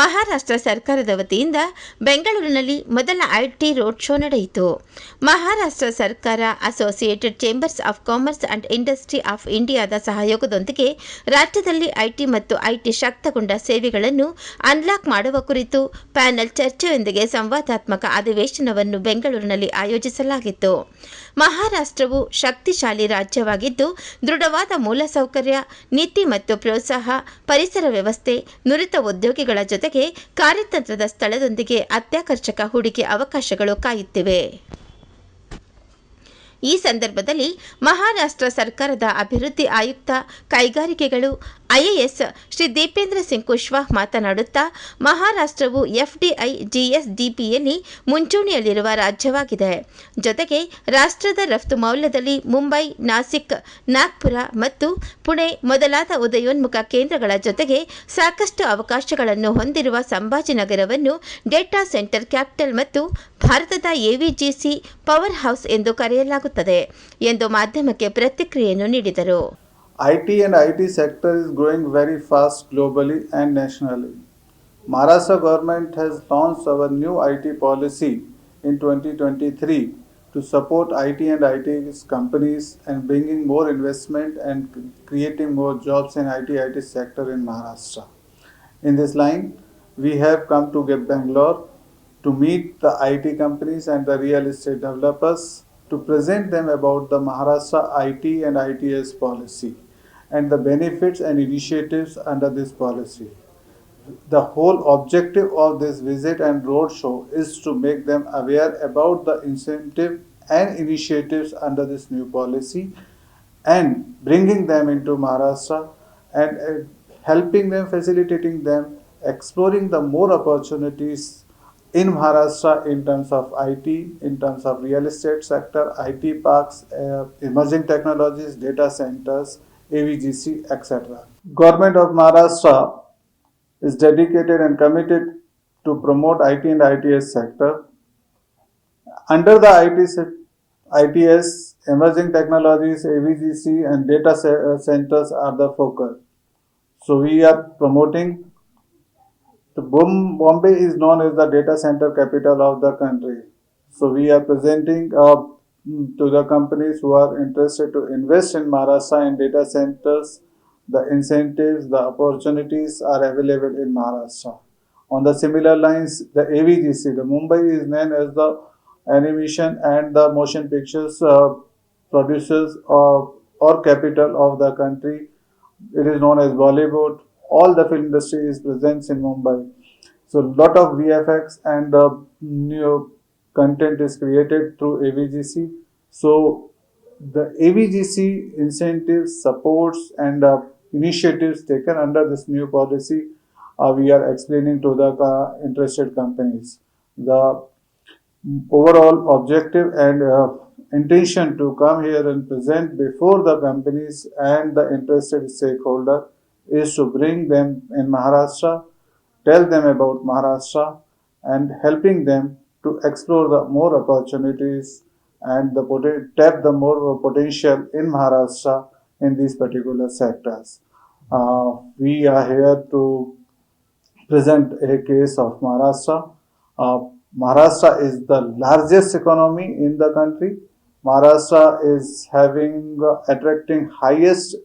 ಮಹಾರಾಷ್ಟ್ರ ಸರ್ಕಾರದ ವತಿಯಿಂದ ಬೆಂಗಳೂರಿನಲ್ಲಿ ಮೊದಲ ಐಟಿ ರೋಡ್ ಶೋ ನಡೆಯಿತು. ಮಹಾರಾಷ್ಟ್ರ ಸರ್ಕಾರ associated chambers of commerce and industry of ಇಂಡಿಯಾದ ಸಹಯೋಗದೊಂದಿಗೆ ರಾಜ್ಯದಲ್ಲಿ ಐಟಿ ಮತ್ತು ಐಟಿ ಶಕ್ತಗೊಂಡ ಸೇವೆಗಳನ್ನು ಅನ್ಲಾಕ್ ಮಾಡುವ ಕುರಿತು ಪ್ಯಾನೆಲ್ ಚರ್ಚೆಯೊಂದಿಗೆ ಸಂವಾದಾತ್ಮಕ ಅಧಿವೇಶನವನ್ನು ಬೆಂಗಳೂರಿನಲ್ಲಿ ಆಯೋಜಿಸಲಾಗಿತ್ತು. ಮಹಾರಾಷ್ಟ್ರವು ಶಕ್ತಿಶಾಲಿ ರಾಜ್ಯವಾಗಿದ್ದು, ದೃಢವಾದ ಮೂಲಸೌಕರ್ಯ, ನೀತಿ ಮತ್ತು ಪ್ರೋತ್ಸಾಹ, ಪರಿಸರ ವ್ಯವಸ್ಥೆ, ನುರಿತ ಉದ್ಯೋಗಿಗಳ ಜೊತೆಗೆ ಕಾರ್ಯತಂತ್ರದ ಸ್ಥಳದೊಂದಿಗೆ ಅತ್ಯಾಕರ್ಷಕ ಹೂಡಿಕೆ ಅವಕಾಶಗಳು ಕಾಯುತ್ತಿವೆ. ಈ ಸಂದರ್ಭದಲ್ಲಿ ಮಹಾರಾಷ್ಟ್ರ ಸರ್ಕಾರದ ಅಭಿವೃದ್ಧಿ ಆಯುಕ್ತ ಕೈಗಾರಿಕೆಗಳು ಐಎಎಸ್ ಶ್ರೀ ದೀಪೇಂದ್ರ ಸಿಂಗ್ ಕುಶ್ವಾಹ್ ಮಾತನಾಡುತ್ತಾ, ಮಹಾರಾಷ್ಟ್ರವು ಎಫ್ಡಿಐ ಜಿಎಸ್ಡಿಪಿಯಲ್ಲಿ ಮುಂಚೂಣಿಯಲ್ಲಿರುವ ರಾಜ್ಯವಾಗಿದೆ. ಜೊತೆಗೆ ರಾಷ್ಟ್ರದ ರಫ್ತು ಮೌಲ್ಯದಲ್ಲಿ ಮುಂಬೈ, ನಾಸಿಕ್, ನಾಗ್ಪುರ ಮತ್ತು ಪುಣೆ ಮೊದಲಾದ ಉದಯೋನ್ಮುಖ ಕೇಂದ್ರಗಳ ಜೊತೆಗೆ ಸಾಕಷ್ಟು ಅವಕಾಶಗಳನ್ನು ಹೊಂದಿರುವ ಸಂಭಾಜಿನಗರವನ್ನು ಡೇಟಾ ಸೆಂಟರ್ ಕ್ಯಾಪಿಟಲ್ ಮತ್ತು ಭಾರತದ ಎವಿಜಿಸಿ ಪವರ್ ಹೌಸ್ ಎಂದು ಕರೆಯಲಾಗುತ್ತದೆ ಎಂದು ಮಾಧ್ಯಮಕ್ಕೆ ಪ್ರತಿಕ್ರಿಯೆಯನ್ನು ನೀಡಿದರು. IT and IT sector is growing very fast globally and nationally. Maharashtra government has launched our new IT policy in 2023 to support IT and IT companies and bringing more investment and creating more jobs in IT IT sector in Maharashtra. In this line, we have come to get Bangalore to meet the IT companies and the real estate developers to present them about the Maharashtra IT and ITS policy and the benefits and initiatives under this policy. The whole objective of this visit and roadshow is to make them aware about the incentive and initiatives under this new policy and bringing them into Maharashtra and uh, helping them, facilitating them, exploring the more opportunities in Maharashtra in terms of IT, in terms of real estate sector, IT parks, uh, emerging technologies, data centers, AVGC, etc. Government of Maharashtra is dedicated and committed to promote IT and ITS sector. Under the IT se- ITS, emerging technologies, AVGC, and data uh, centers are the focus. So we are promoting. The Bom- Bombay is known as the data center capital of the country. So we are presenting mm, to the companies who are interested to invest in Maharashtra in data centers. The incentives, the opportunities are available in Maharashtra. On the similar lines, the AVGC, the Mumbai is known as the animation and the motion pictures uh, producers or, or capital of the country. It is known as Bollywood. All the film industry is present in Mumbai. So lot of VFX and uh, new content is created through AVGC. So the AVGC incentives, supports, and uh, initiatives taken under this new policy, uh, we are explaining to the uh, interested companies. The overall objective and uh, intention to come here and present before the companies and the interested stakeholder is to bring them in Maharashtra, tell them about Maharashtra, and helping them to explore the more opportunities and the tap the more potential in Maharashtra in these particular sectors. Uh, we are here to present a case of Maharashtra. Uh, Maharashtra is the largest economy in the country. Maharashtra is having uh, attracting highest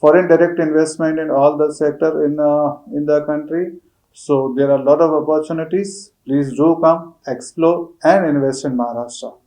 foreign direct investment in all the sector in uh, in the country. So there are a lot of opportunities. Please do come, explore, and invest in Maharashtra.